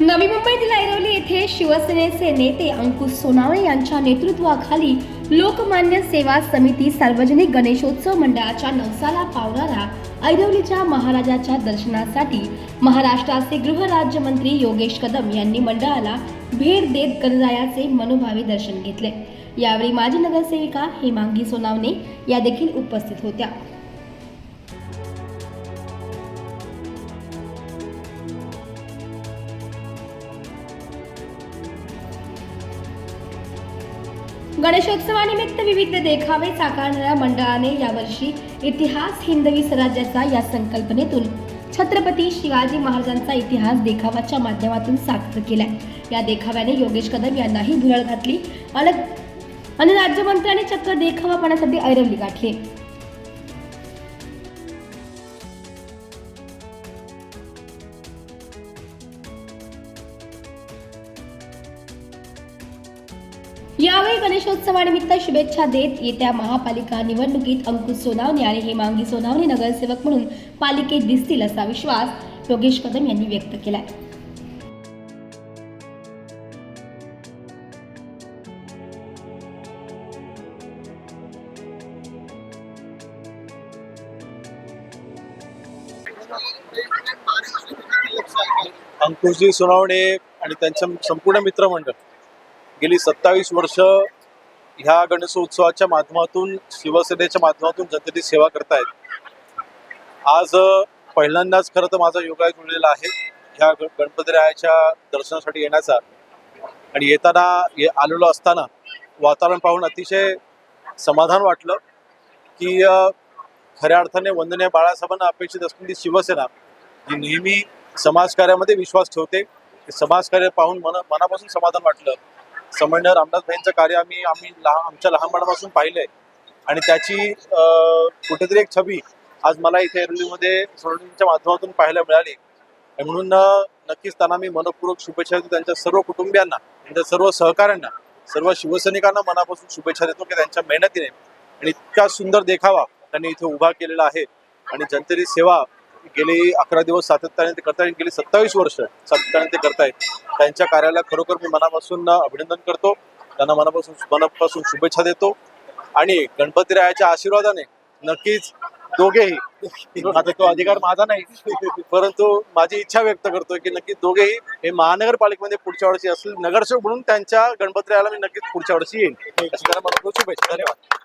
नवी मुंबईतील ऐरोली येथे शिवसेनेचे नेते अंकुश सोनावणे यांच्या नेतृत्वाखाली लोकमान्य सेवा समिती सार्वजनिक गणेशोत्सव मंडळाच्या नवसाला पावणारा ऐरोलीच्या महाराजाच्या दर्शनासाठी महाराष्ट्राचे गृहराज्यमंत्री योगेश कदम यांनी मंडळाला भेट देत गणरायाचे मनोभावे दर्शन घेतले. यावेळी माजी नगरसेविका हेमांगी सोनावणे या देखील उपस्थित होत्या. गणेशोत्सवानिमित्त विविध देखावे साकारणाऱ्या मंडळाने यावर्षी इतिहास हिंदवी स्वराज्याचा या संकल्पनेतून छत्रपती शिवाजी महाराजांचा इतिहास देखावाच्या माध्यमातून साकार केलाय. या देखाव्याने योगेश कदम यांनाही भुरळ घातली. आणि आणि राज्यमंत्र्यांनी चक्क देखावा पाण्यासाठी ऐरवली गाठली. यावेळी गणेशोत्सवानिमित्त शुभेच्छा देत येत्या महापालिका निवडणुकीत अंकुश सोनावणे आणि हेमांगी सोनावणे नगरसेवक म्हणून पालिकेत दिसतील असा विश्वास योगेश कदम यांनी व्यक्त केलाय. अंकुशजी सोनावणे आणि त्यांचं संपूर्ण मित्रमंडळ. गेली सत्तावीस वर्ष ह्या गणेशोत्सवाच्या माध्यमातून शिवसेनेच्या माध्यमातून जनतेची सेवा करतायत. आज पहिल्यांदाच खरं तर माझा योगाय जुळलेला आहे. ह्या गणपती गणपतीरायाच्या दर्शनासाठी येण्याचा. आणि येताना ये आलेलो असताना वातावरण पाहून अतिशय समाधान वाटलं की खऱ्या अर्थाने वंदनीय बाळासाहेबांना अपेक्षित असलेली शिवसेना ही नेहमी समाजकार्यामध्ये विश्वास ठेवते समाजकार्य पाहून मन मनापासून समाधान वाटलं. समन्वय रामदास भाईंचं कार्य आम्ही आम्ही लहान आमच्या लहानपणापासून पाहिलंय. आणि त्याची कुठेतरी एक छबी आज मला इथे एरलीमध्ये सोडणीच्या माध्यमातून पाहायला मिळाली. म्हणून नक्कीच त्यांना मी मनपूर्वक शुभेच्छा देतो त्यांच्या सर्व कुटुंबियांना त्यांच्या सर्व सहकाऱ्यांना सर्व शिवसैनिकांना मनापासून शुभेच्छा देतो की त्यांच्या मेहनतीने आणि इतका सुंदर देखावा त्यांनी इथे उभा केलेला आहे. आणि जनतेची सेवा गेली अकरा दिवस सातत्याने ते करतायत गेली सत्तावीस वर्ष सातत्याने ते करतायत. त्यांच्या कार्याला खरोखर मी मनापासून अभिनंदन करतो. त्यांना मनापासून मनापासून शुभेच्छा देतो. आणि गणपतीरायाच्या आशीर्वादाने नक्कीच दोघेही आता तो अधिकार माझा नाही परंतु माझी इच्छा व्यक्त करतोय की नक्की दोघेही हे महानगरपालिकेमध्ये पुढच्या वर्षी असतील नगरसेवक म्हणून त्यांच्या गणपतीरायाला मी नक्कीच पुढच्या वर्षी येईल शुभेच्छा. धन्यवाद.